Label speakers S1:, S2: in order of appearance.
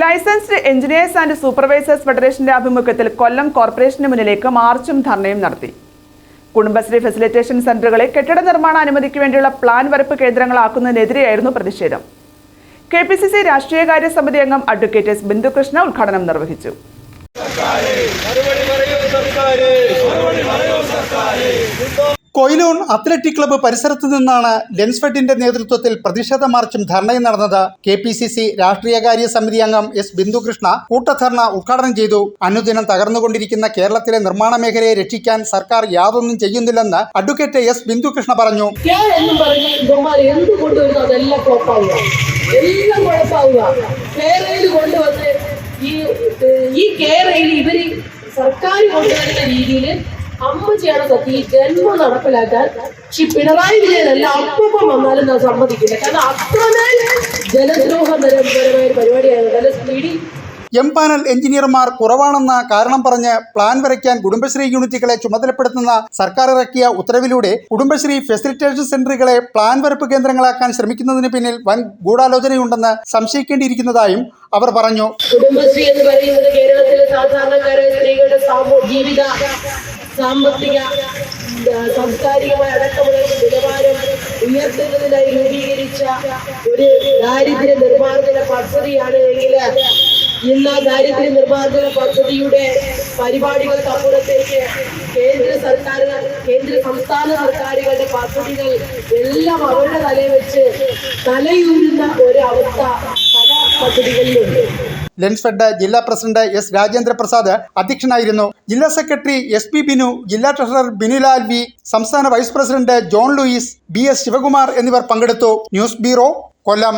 S1: Licensed engineers and supervisors ഫെഡറേഷന്റെ ആഭിമുഖ്യത്തിൽ കൊല്ലം corporation മുന്നിലേക്ക് മാർച്ചും ധർണയും നടത്തി. കുടുംബശ്രീ ഫെസിലിറ്റേഷൻ സെന്ററുകളെ കെട്ടിട നിർമ്മാണ അനുമതിക്ക് വേണ്ടിയുള്ള പ്ലാൻ വരപ്പ് കേന്ദ്രങ്ങളാക്കുന്നതിനെതിരെയായിരുന്നു പ്രതിഷേധം. കെ പി സി സി രാഷ്ട്രീയകാര്യ സമിതി അംഗം അഡ്വക്കേറ്റ് എസ് ബിന്ദുകൃഷ്ണ ഉദ്ഘാടനം നിർവഹിച്ചു.
S2: കൊയിലൂൺ അത്ലറ്റിക് ക്ലബ്ബ് പരിസരത്ത് നിന്നാണ് ലെൻസ്ഫെഡിന്റെ നേതൃത്വത്തിൽ പ്രതിഷേധ മാർച്ചും ധർണയും നടന്നത്. കെ പി സി സി രാഷ്ട്രീയകാര്യ സമിതി അംഗം എസ് ബിന്ദുകൃഷ്ണ കൂട്ടധർണ ഉദ്ഘാടനം ചെയ്തു. അനുദിനം തകർന്നുകൊണ്ടിരിക്കുന്ന കേരളത്തിലെ നിർമ്മാണ മേഖലയെ രക്ഷിക്കാൻ സർക്കാർ യാതൊന്നും ചെയ്യുന്നില്ലെന്ന് അഡ്വക്കേറ്റ് എസ് ബിന്ദുകൃഷ്ണ പറഞ്ഞു.
S3: എല്ലാം കേരളയിൽ ഈ ഈ സർക്കാർ കൊണ്ടുവരുന്ന രീതിയിൽ അമ്മച്ചിയാണ് സത്യം ഈ ജന്മം നടപ്പിലാക്കാൻ. ശ്രീ പിണറായി വിജയനല്ല അപ്പം വന്നാലും ഞാൻ സമ്മതിക്കില്ല. കാരണം അത്രമേൽ അല്ല സ്പീഡിൽ
S2: എം പാനൽ എഞ്ചിനീയർമാർ കുറവാണെന്ന കാരണം പറഞ്ഞ് പ്ലാൻ വരയ്ക്കാൻ കുടുംബശ്രീ യൂണിറ്റുകളെ ചുമതലപ്പെടുത്തുന്ന സർക്കാർ ഇറക്കിയ ഉത്തരവിലൂടെ കുടുംബശ്രീ ഫെസിലിറ്റേഷൻ സെന്ററുകളെ പ്ലാൻ വരപ്പ് കേന്ദ്രങ്ങളാക്കാൻ ശ്രമിക്കുന്നതിന് പിന്നിൽ വൻ ഗൂഢാലോചനയുണ്ടെന്ന് സംശയിക്കേണ്ടിയിരിക്കുന്നതായും അവർ പറഞ്ഞു.
S3: കുടുംബശ്രീ എന്ന് പറയുന്നത് കേരളത്തിലെ സാധാരണക്കാരായ സ്ത്രീകളുടെ ജീവിത സാമ്പത്തിക സാംസ്കാരികമായ അടക്കമുള്ള നിലവാരം ഉയർത്തുന്നതിനായി രൂപീകരിച്ച ഒരു ദാരിദ്ര്യ നിർമ്മാർജന പദ്ധതിയാണ് എങ്കിൽ ഇന്ന് ആ ദാരിദ്ര്യ നിർമ്മാർജന പദ്ധതിയുടെ പരിപാടികൾക്ക് അപ്പുറത്തേക്ക് കേന്ദ്ര സർക്കാർ കേന്ദ്ര സംസ്ഥാന സർക്കാരുകളുടെ പദ്ധതികൾ എല്ലാം അവരുടെ തലയിൽ വെച്ച് തലയൂരുന്ന ഒരു അവസ്ഥ പല പദ്ധതികളിലുണ്ട്
S2: ലെൻസ്ഫെഡ് ജില്ലാ പ്രസിഡന്റ് എസ് രാജേന്ദ്ര പ്രസാദ് അധ്യക്ഷനായിരുന്നു. ജില്ലാ സെക്രട്ടറി എസ് പി ബിനു ജില്ലാ ട്രഷറർ ബിനുലാൽ വി സംസ്ഥാന vice president John Louis B S Sivakumar എന്നിവർ പങ്കെടുത്തു. News bureau Kollam.